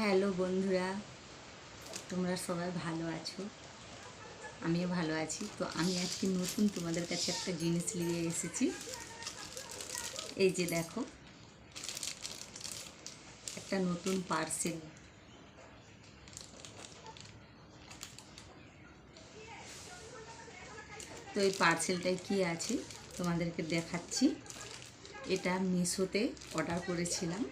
Hello বন্ধুরা, তোমরা সবাই ভালো আছো? আমিও ভালো আছি। তো আমি আজকে নতুন তোমাদের কাছে একটা জিনিস নিয়ে এসেছি। এই যে দেখো, একটা নতুন পার্সেল তো এই পার্সেলটায় কি আছে তোমাদেরকে দেখাচ্ছি। এটা মিশোতে অর্ডার করেছিলাম।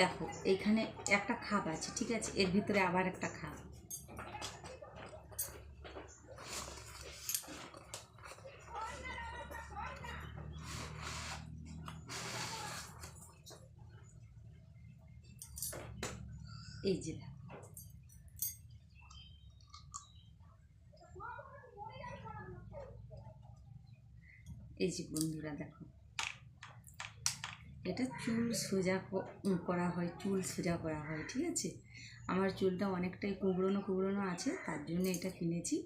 দেখো এইখানে একটা খাপ আছে, ঠিক আছে? এর ভিতরে আবার একটা খাপ। এই যে এই যে বন্ধুরা, দেখো। এটা চুল সোজা করা হয়, চুল সোজা করা হয়, ঠিক আছে? আমার চুলটা অনেকটাই কুঁকড়োনো কুঁকড়োনো আছে, তার জন্য এটা কিনেছি।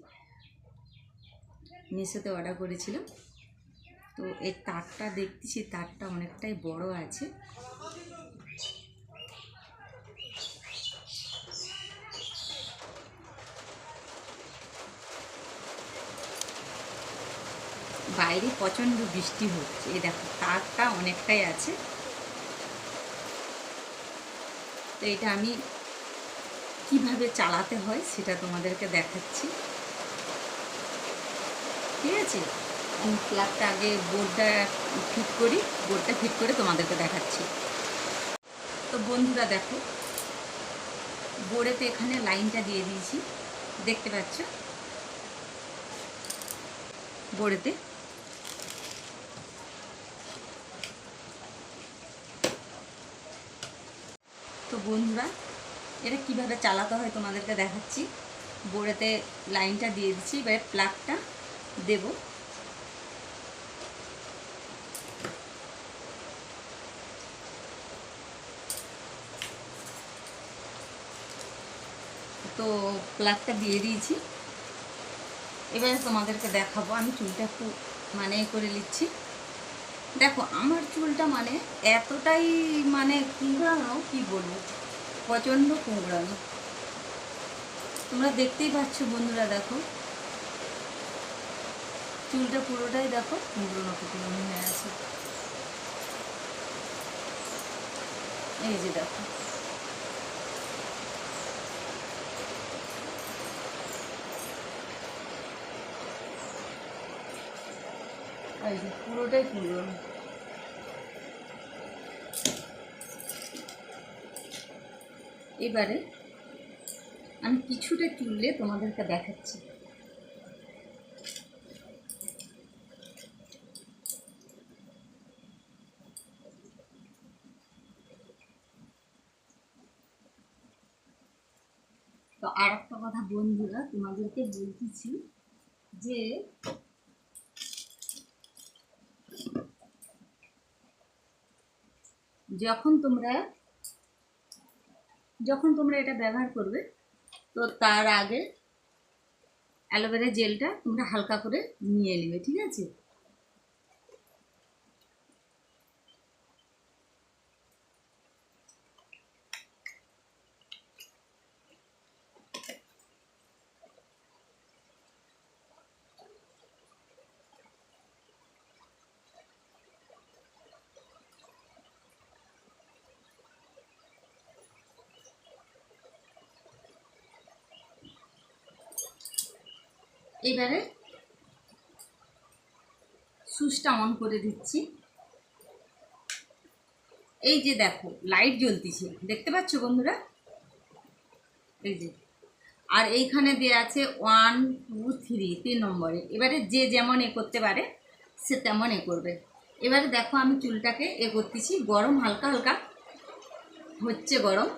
মিশোতে অর্ডার করেছিলাম। তো এই তারটা দেখতেছি তারটা অনেকটাই বড় আছে। বাইরে প্রচণ্ড বৃষ্টি হচ্ছে, এই দেখো, তারটা অনেকটাই আছে। তো এটা আমি কীভাবে চালাতে হয় সেটা তোমাদেরকে দেখাচ্ছি। ঠিক আছে? আমি প্লাগটা আগে বোর্ডটা ফিট করি বোর্ডটা ফিট করে তোমাদেরকে দেখাচ্ছি। তো বন্ধুরা দেখো বোর্ডেতে এখানে লাইনটা দিয়ে দিয়েছি, দেখতে পাচ্ছ? বোর্ডেতে তো বন্ধুরা, এটা কীভাবে চালাতে হয় তোমাদেরকে দেখাচ্ছি। বোর্ডেতে লাইনটা দিয়ে দিচ্ছি, এবার প্লাগটা দেব। তো প্লাগটা দিয়ে দিয়েছি। এবারে তোমাদেরকে দেখাবো, আমি চুলটা একটু মানে করে নিচ্ছি। দেখো, আমার চুলটা মানে এতটাই মানে কুঁকড়ানো কি বলব? প্রচণ্ড কুঁকড়ানো তোমরা দেখতেই পাচ্ছ বন্ধুরা, দেখো। চুলটা পুরোটাই দেখো কুঁকড়ানো কুঁকড়ানো হয়ে আছে এই যে দেখো। এই যে পুরোটাই কুঁকড়ানো এবারে আমি কিছুটা চুললে তোমাদেরকে দেখাচ্ছি। তো আর একটা কথা বন্ধুরা, তোমাদেরকে বলতেছি যে যখন তোমরা যখন তোমরা এটা ব্যবহার করবে, তো তার আগে অ্যালোভেরা জেলটা তোমরা হালকা করে নিয়ে নেবে, ঠিক আছে? এবারে সুইচটা অন করে দিচ্ছি। এই যে দেখো লাইট জ্বলতিছে। দেখতে পাচ্ছ বন্ধুরা? এই যে। আর এইখানে দেওয়া আছে ওয়ান টু থ্রি তিন নম্বরে। এবারে যে যেমন এ করতে পারে, সে তেমন এ করবে। এবারে দেখো আমি চুলটাকে এ করতেছি। গরম হালকা হালকা, হচ্ছে গরম।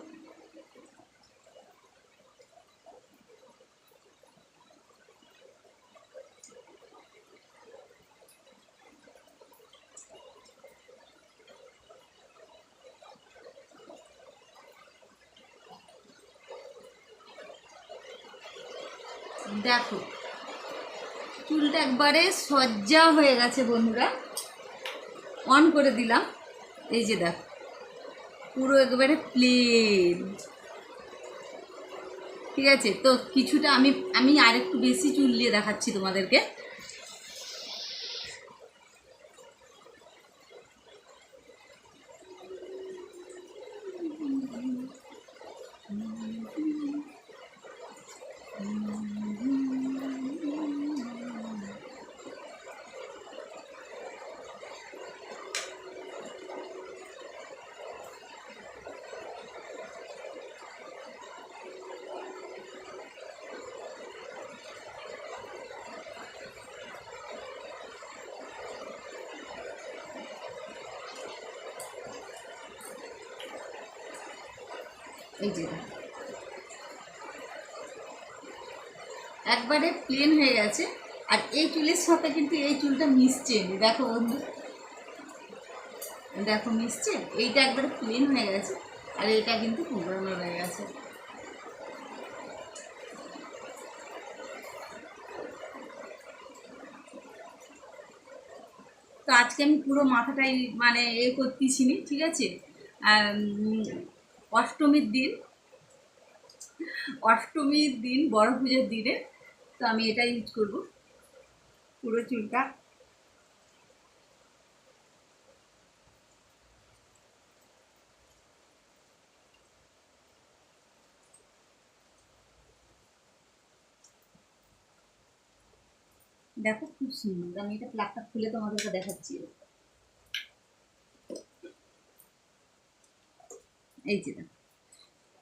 দেখো, চুলটা একবারে সজ্জা হয়ে গেছে বন্ধুরা। অন করে দিলাম। এই যে দেখো, পুরো একবারে প্লেন ঠিক আছে? তো কিছুটা আমি আমি আরেকটু বেশি চুল দিয়ে দেখাচ্ছি তোমাদেরকে। এই যে। একবারে প্লেন হয়ে গেছে। আর এই চুলের সাথে কিন্তু এই চুলটা মিশছে। দেখো বন্ধু। দেখো মিশছে। এইটা একবারে প্লেন হয়ে গেছে। আর এটা কিন্তু কুমড়ানো হয়ে গেছে। তো আজকে আমি পুরো মাথাটাই মানে এ করতেছি নি, ঠিক আছে? অষ্টমীর দিন অষ্টমীর দিন বড় পুজোর দিনে, তো আমি এটা ইউজ করব। পুরো চুলটা। দেখো খুব সুন্দর। আমি এটা প্লাকটা খুলে তোমাদেরকে দেখাচ্ছি। এই যে দেখো।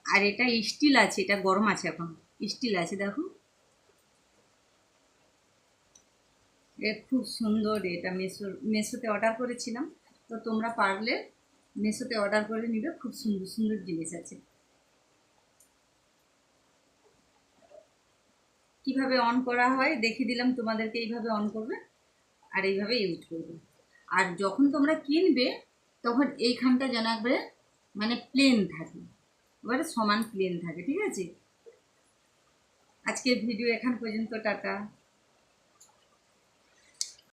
আর এটা স্টিল আছে, এটা গরম আছে এখন। স্টিল আছে, দেখো। খুব সুন্দর এটা মেসো, মেসোতে অর্ডার করেছিলাম। তো তোমরা পারলে মেসোতে অর্ডার করে নিবে, খুব সুন্দর সুন্দর জিনিস আছে। কীভাবে অন করা হয় দেখিয়ে দিলাম, তোমাদেরকে এইভাবে অন করবে আর এইভাবে ইউজ করবে। আর যখন তোমরা কিনবে, তখন এইখানটা একবারে মানে প্লেন থাকে। এবারে সমান প্লেন থাকে ঠিক আছে? আজকের ভিডিও এখান পর্যন্ত টাটা।